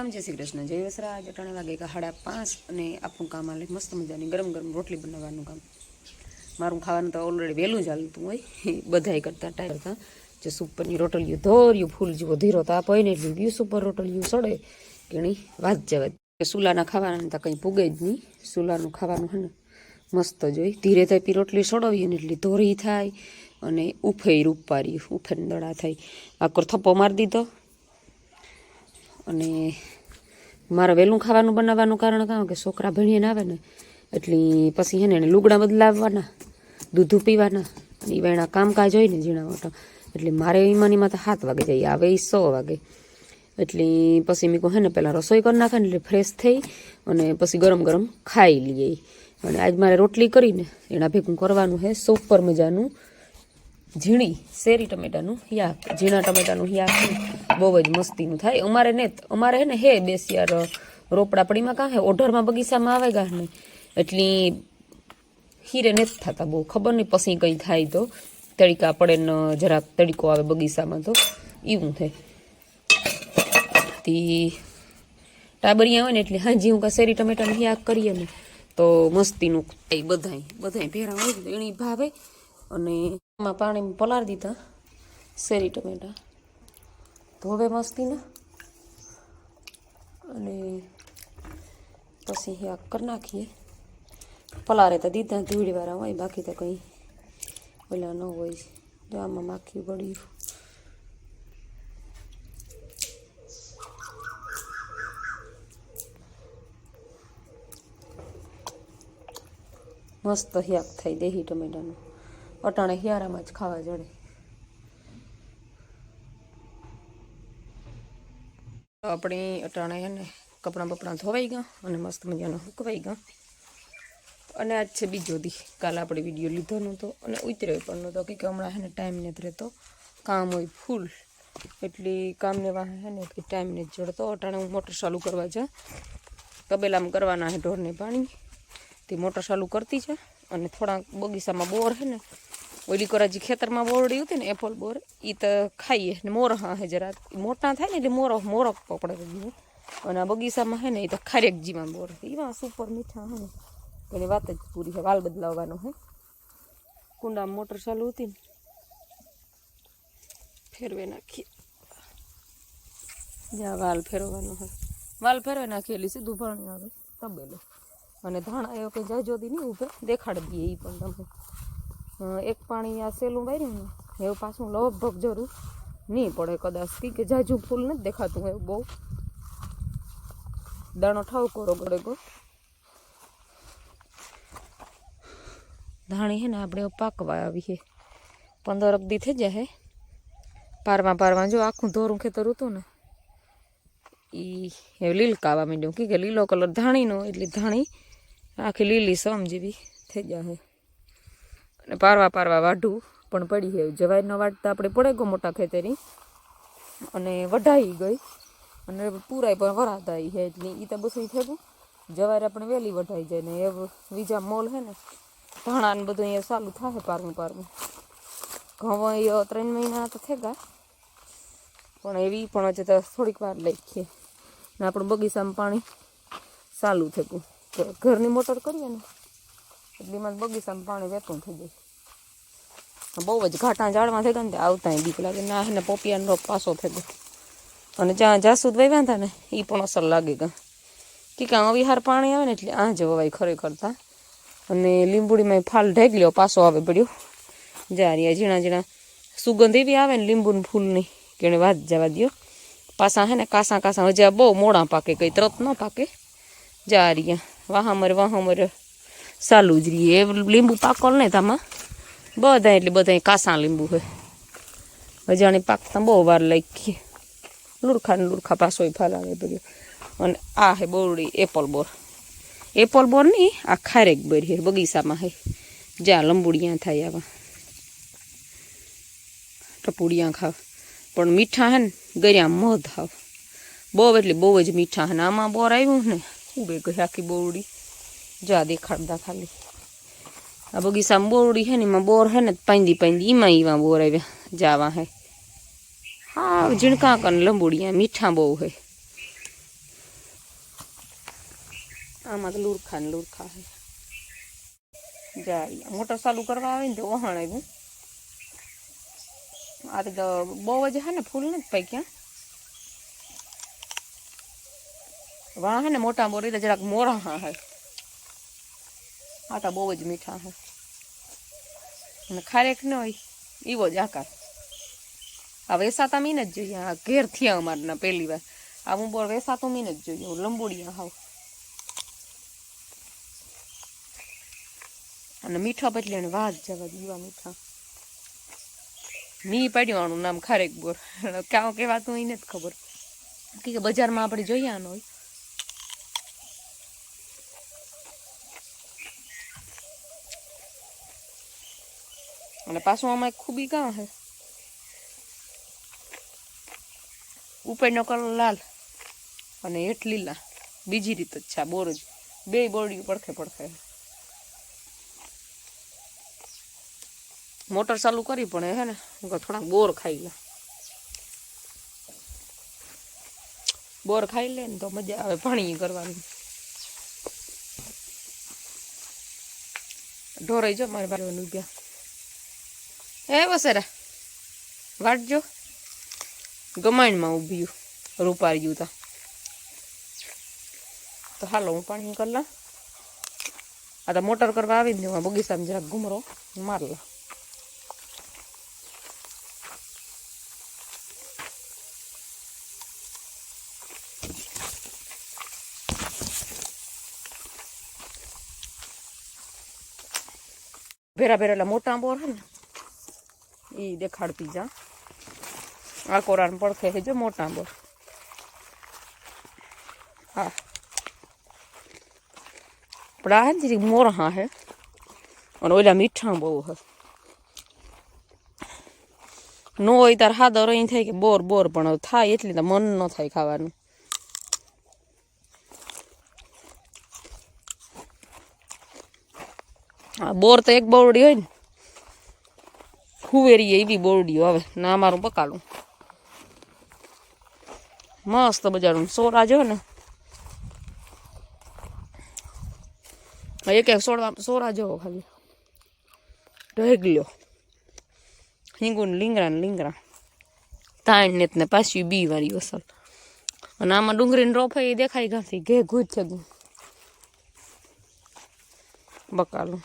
આમ જય શ્રી કૃષ્ણ. જય વસરા આજે ત્રણ વાગે હાડા પાંચ અને આપણું કામ આલે મસ્ત મજાની ગરમ ગરમ રોટલી બનાવવાનું કામ. મારું ખાવાનું તો ઓલરેડી વહેલું જ હાલતું હોય. બધાય કરતાં ટાઈમ કરતાં જે સુપરની રોટલીઓ ધોર્યું ફૂલ જેવો ધીરો તાપ હોય ને એટલે વ્યૂ સુપર રોટલીઓ સડે. ઘણી વાત જવા દે. સુલાના ખાવાના તો કંઈ પૂગે જ નહીં. સુલાનું ખાવાનું હે ને મસ્ત જોઈ ધીરે થાય પી રોટલી સડવીએ ને એટલી ધોરી થાય અને ઉફેર ઉપારી ઉફેર દડા થાય. આકર થપ્પો મારી દીધો. અને મારે વહેલું ખાવાનું બનાવવાનું કારણ કાં કે છોકરા ભણીને આવે ને, એટલે પછી હે એને લુગડા બદલાવવાના, દૂધ પીવાના, અને એવા કામકાજ હોય ને ઝીણા મોટા, એટલે મારે એમાંની માં તો સાત વાગે જઈએ, આવે એ સો વાગે. એટલે પછી મેં કહું હે ને, પહેલાં રસોઈ કરી નાખે ને એટલે ફ્રેશ થઈ અને પછી ગરમ ગરમ ખાઈ લઈએ. અને આજ મારે રોટલી કરીને, એના ભેગું કરવાનું છે સુપર મજાનું. ઝીણી શેરી ટમેટાનું યાક, ઝીણા ટમેટાનું યાક. બહુ જ મસ્તીનું થાય. અમારે ને અમારે હે ને હે બેસિયાર રોપડા પડીમાં કાં હે? ઓઢરમાં બગીચામાં આવે ગા ને. એટલી હીરે નથી થતા બહુ. ખબર નહીં પછી કંઈ થાય તો. તડીકા પડે ને, જરાક તડીકો આવે બગીચામાં તો. એવું થાય. તી ટાબરિયા હોય ને એટલે હાજી હું કાં શેરી ટમેટાનું યાક કરીએ ને, તો મસ્તીનું એ બધાય. બધાય ભેરા હોય એની ભાવે અને એમાં પાણી પલાળી દીધા શેરી ટમેટા ધોવે મસ્તીના અને પછી યાક કરી નાખીએ પલારે તો દીધા ધૂળીવાળા હોય બાકી તો કંઈ ઓલા ન હોય જો આમાં માખી પડી મસ્ત હિયાક થાય દેહી ટમેટાનું અટાણે હિયારામાં જ ખાવા જડે. આપણે અટાણે હે ને કપડાં બપડાં ધોવાઈ ગયા અને મસ્ત મજાનો હુકવાઈ ગયા. અને આજ છે બીજો દી. કાલે આપણે વીડિયો લીધો નહોતો અને ઉતર્યો પણ નહોતો કે કે હમણાં હે ને ટાઈમ નથી રહેતો. કામ હોય ફૂલ એટલે કામને વાહે હે ને એટલે ટાઈમ નથી જડતો. અટાણે હું મોટર ચાલુ કરવા જા તબેલામાં કરવાના હે ઢોરને પાણી. તે મોટર ચાલુ કરતી છે અને થોડાક બગીચામાં બોર છે ને ઓલી કોરાજી ખેતરમાં બોરડી હતી ને એપલ બોર એ તો ખાઈએ ને મોર હા હે જરા મોટા થાય ને એટલે મોરો મોરક પકડે ગયું અને આ બગીચામાં છે ને એ તો ખારેકજીમાં બોર એમાં સુપર મીઠા હે ને એની વાત જ પૂરી છે વાલ બદલાવવાનો હે કુંડામાં મોટર ચાલુ હતી ને ફેરવે નાખીએ જ્યાં વાલ ફેરવવાનો હોય વાલ ફેરવે નાખીએ એટલે સીધું પાણી આવે તબેલો અને ધાણા એવો કંઈ જાજોદી નહીં ઉભે દેખાડી દઈએ એ પણ તમે અ, એક પાણી આ સેલું વાર્યું ને એવું પાછું લગભગ જરૂર નહીં પડે કદાચ તી કે જાજુ ફૂલ નથી દેખાતું એવું બહુ દાણો ઠાવ કરો ગળે ગો ધાણી હે ને આપણે પાકવા આવી છે પંદર દી થઈ જાય પારવા પારવા જો આખું ધોરું ખેતર હતું ને એ લીલકાવા માંડ્યું કે લીલો કલર ધાણીનો એટલે ધાણી આખી લીલી સમ જેવી થઈ જાય અને પારવા પારવા વાઢું પણ પડી છે. વાટ વાટતા આપણે પડે ગયો મોટા ખેતરી. અને વઢાઈ ગઈ. અને પૂરાય પણ વરાતા છે એટલે એ તો બધું થયું. જવારે આપણે વહેલી વઢાઈ જાય ને એ બીજા મોલ છે ને, ધાણા ને બધું અહીંયા ચાલુ થશે પારવું પારવું. ઘઉં એ ત્રણ મહિના તો થઈ ગયા પણ એવી પણ હજી તો થોડીક વાર લખીએ. ને આપણું બગીચામાં પાણી ચાલુ થયું ઘરની મોટર કરીએ ને, એટલે મારે બગીચામાં પાણી વહેતું થઈ જાય બહુ જ ઘાટા ઝાડમાં થઈ ગયા ને તે આવતા બીક લાગે ના ને પોપિયાનો રોપ પાસો થઈ ગયો અને જ્યાં જાસૂદ વાવ્યા હતા ને એ પણ અસર લાગે ગયા કે કાં અવિહાર પાણી આવે ને એટલે આ જ વવાય ખરેખર તા અને લીંબુડીમાં ફાલ ઢેગલ્યો પાસો આવે પડ્યો જારિયા ઝીણા ઝીણા સુગંધ એવી આવે ને લીંબુનું ફૂલની કે એને વાત જવા દ્યો પાછા હે ને કાસા કાસા હજી આ બહુ મોડા પાકે કંઈ તરત ન પાકે જારિયા વાહામર વાહામર ચાલુ જ રહીએ એ લીંબુ પાકોલ ને તામાં બધા એટલે બધા કાસા લીંબુ હોય અજાણી પાકતા બહુ વાર લાગી લુડખા ને લુડખા પાસો ફાલાવે પડ્યો અને આ હે બોરડી એપલ બોર એપલ બોર નહીં આ ખારેક બોર હે બગીચામાં હે જ્યાં લંબુડિયા થાય આવા ટપુડિયા ખાવ પણ મીઠા હે ને ગર્યા મધ હાવ બહુ એટલે બહુ જ મીઠા હે ને આમાં બોર આવ્યું ને ઉભે ગઈ આખી બોરડી જા દેખાડતા ખાલી આ બગીચામાં બોરડી હે ને એમાં બોર હે ને પાંદી પાંદી એમાં એવા બોર આવ્યા જાવા હે હા ઝીણકા કન લંબુડિયા મીઠા બહુ હે આમાં તો લુરખા ને લુરખા હે જાય મોટર ચાલુ કરવા આવે ને તો વહાણ આવ્યું આ તો બહુ જ હે ને ફૂલ નથી પાઈ ક્યાં વાહ હે ને મોટા બોરી તો જરાક મોરા હા હે આ તો બહુ જ મીઠા હે અને ખારેક ન હોય એવો જ આકાર. આ વેસાતા મીન જ જોઈએ, આ ઘેર થયા અમારના પહેલી વાર. આ હું બોર વેસાતો મીન જ જોઈએ લંબોડિયા હાવ. અને મીઠા બદલે એને વાત જવા દીવા મીઠા. મી પાડ્યું નામ ખારેક બોર. ક્યાં કહેવાતું એને જ ખબર. કે બજારમાં આપણે જોઈએ આનો હોય. અને પાછું આમાં એક ખૂબી કાં હે ઉપરનો કલર લાલ અને હેઠ લીલા બીજી રીત જ છે આ બોર જ બે બોરડી પડખે પડખે મોટર ચાલુ કરી પણ હે ને હું કહું થોડાક બોર ખાઈ લે બોર ખાઈ લે ને તો મજા આવે પાણી કરવાની ઢોરાઈ જો મારે બાજુ ગયા એ વસેરા વાટજો ગમાણમાં ઊભ્યું રૂપાર્યું તા તો હાલો હું પાણી કરી લા આ તો મોટર કરવા આવી ને હું બગીચામાં જરાક ઘુમરો માર લા ભેરા ભેરેલા મોટા બોર હે ને એ દેખાડતી જા. આ કોરાન પડખે છે જો મોટા બોર હા. પડા આ હે ને જરીક મોરહા હે. અને ઓલા મીઠા બહુ હે. નો હોય તાર હા દર અહીં થાય કે બોર બોર પણ થાય એટલી તો મન ન થાય ખાવાનું. હા બોર તો એક બોરડી હોય ને. હુવેરી એવી બોરડીઓ. આવે ના, મારું પકાલું. મસ્ત બજારનું. સોરા જો ને. એક એક સોળવા સોરા જોવો ખાલી. ઢગલ્યો ને લીંગરા ને લીંગરા. તાણ ને ને પાછી બી વાળી અસલ. અને આમાં ડુંગળીને રોફાઈ દેખાય ગાંથી ઘે ગુજ છે બકાલું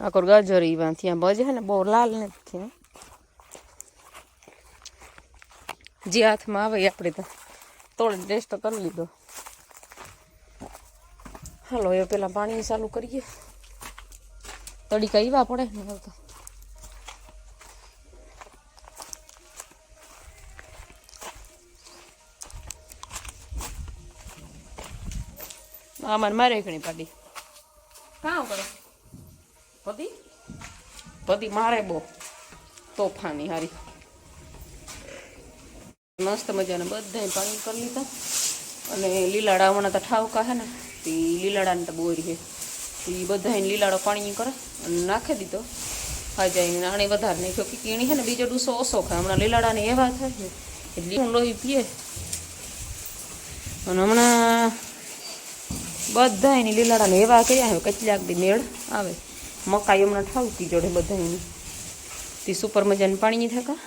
આકોર ગાજર ઈવા ત્યાં બજે હે ને બહુ લાલ ને ત્યાં જે હાથમાં આવે એ આપણે તો તોડીને ટેસ્ટ કરી લીધો હાલો એ પેલા પાણી ચાલુ કરીએ તડીકા ઈવા પડે ને હવે તો આમાં મારે ઘણી પાડી કાં કરો પતિ પતિ મારે બહુ. તોફાની હારી. મસ્ત મજાને બધા પાણી કરી લીધા. અને લીલાડા હમણાં તો ઠાવકા હે ને, તે લીલાડાને તો બોરી છે એ બધા લીલાડો પાણી કરે અને નાખી દીધો. આ જઈને આણે વધારે નહીં કે કીણી છે ને, બીજો ડૂસો ઓછો ખાય. હમણાં લીલાડાને એવા થાય ને એટલે હું લોહી પીએ. અને હમણાં બધા એની લીલાડાને એવા કર્યા હોય કેટલાક દી મેળ આવે. મકાઈ હમણાં ઠાવતી જોડે બધા એની તે સુપર મજાનું પાણી થકા.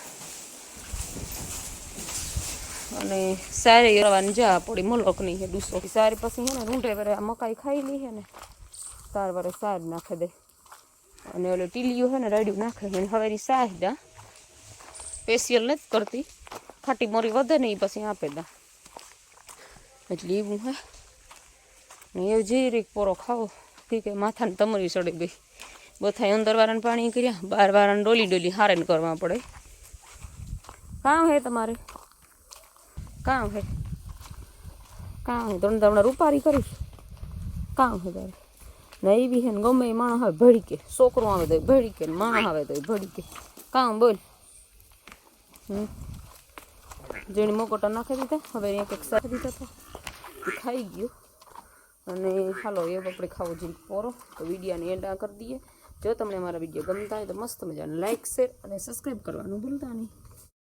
અને સારી રવાની જા પડી મલકની છે ડૂસો. સારી પછી હે ને રૂંઢે વરે મકાઈ ખાઈ લી છે ને, સાર વરે સાર નાખે દે. અને ઓલો ટીલીયું છે ને રેડ્યું નાખે એને હવેની સાહ દા. સ્પેશિયલ નથી કરતી. ખાટી મોરી વધે ને એ પછી આપે દા. એટલે એવું હે. એવું જે રીક પોરો ખાવો. કે કે માથાને તમરી ચડી ગઈ. બધા અંદર વાળાને પાણી કર્યા, બાર વાળાને ડોલી ડોલી હારે ને કરવા પડે. કામ હે તમારે? કામ હે? કામ હે તમને તમને રૂપારી કરીશ. કામ હે તારે? ને એવી હે ને ગમે એ માણસ આવે ભડીકે છોકરો આવે તો ભડીકે ને માણસ આવે તો ભડીકે કામ બોલ. હમ. જેણે મોકોટા નાખી દીધા, હવે એક એક સારી દીધા હતા ખાઈ ગયું. અને હાલો, એ આપણે ખાવો જોઈએ પોરો. તો વિડીયાને એન્ડ આ કરી દઈએ. જો તમને મારા વીડિયો ગમતા હોય તો મસ્ત મજાને લાઇક શેર અને સબસ્ક્રાઈબ કરવાનું ભૂલતા નહીં.